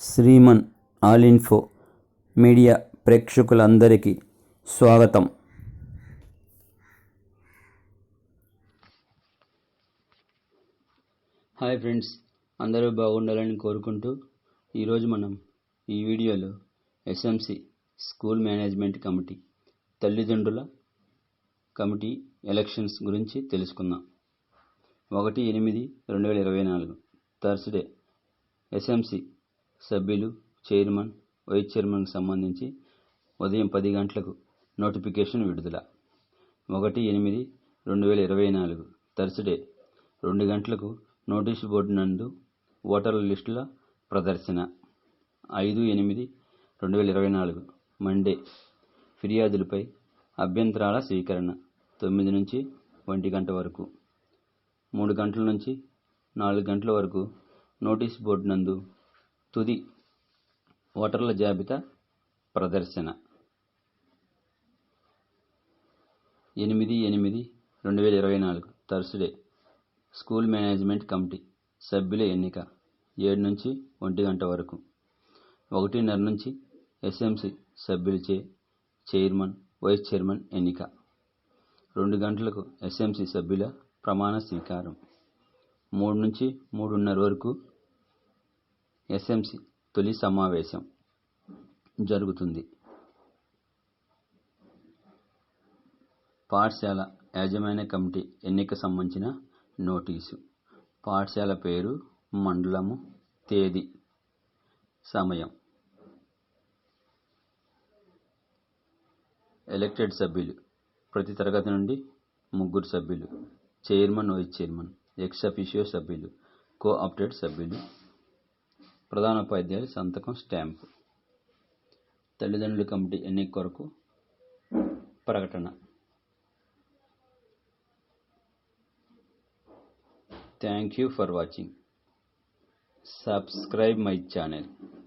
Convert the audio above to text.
Shriman all info media ప్రేక్షకులందరికీ స్వాగతం. Hi friends అందరూ బాగుండాలని కోరుకుంటూ ఈరోజు మనం ఈ వీడియోలో ఎస్ఎంసి స్కూల్ మేనేజ్మెంట్ కమిటీ తల్లిదండ్రుల కమిటీ ఎలక్షన్స్ గురించి తెలుసుకుందాం. ఒకటి ఎనిమిది రెండు వేల ఇరవై నాలుగు థర్స్డే ఎస్ఎంసి సభ్యులు చైర్మన్ వైస్ చైర్మన్కి సంబంధించి ఉదయం పది గంటలకు నోటిఫికేషన్ విడుదల. ఒకటి ఎనిమిది రెండు వేల ఇరవై నాలుగు థర్స్డే రెండు గంటలకు నోటీసు బోర్డు నందు ఓటర్ల లిస్టుల ప్రదర్శన. ఐదు ఎనిమిది రెండు వేల ఇరవై నాలుగు మండే ఫిర్యాదులపై అభ్యంతరాల స్వీకరణ తొమ్మిది నుంచి ఒంటి గంట వరకు. మూడు గంటల నుంచి నాలుగు గంటల వరకు నోటీస్ బోర్డు నందు తుది ఓటర్ల జాబితా ప్రదర్శన. ఎనిమిది ఎనిమిది రెండు వేల ఇరవై నాలుగు థర్స్డే స్కూల్ మేనేజ్మెంట్ కమిటీ సభ్యుల ఎన్నిక ఏడు నుంచి ఒంటి గంట వరకు. ఒకటిన్నర నుంచి ఎస్ఎంసి సభ్యులచే చైర్మన్ వైస్ చైర్మన్ ఎన్నిక. రెండు గంటలకు ఎస్ఎంసి సభ్యుల ప్రమాణ స్వీకారం. మూడు నుంచి మూడున్నర వరకు ఎస్ఎంసి తొలి సమావేశం జరుగుతుంది. పాఠశాల యాజమాన్య కమిటీ ఎన్నిక సంబంధించిన నోటీసు. పాఠశాల పేరు మండలము తేదీ సమయం. ఎలక్టెడ్ సభ్యులు ప్రతి తరగతి నుండి ముగ్గురు సభ్యులు. Chairman vice chairman. Ex officio సభ్యులు. కో ఆప్టెడ్ సభ్యులు. ప్రధానోపాధ్యాయులు సంతకం స్టాంపు. తల్లిదండ్రుల కమిటీ ఎన్నిక కొరకు ప్రకటన. Thank you for watching. Subscribe my channel.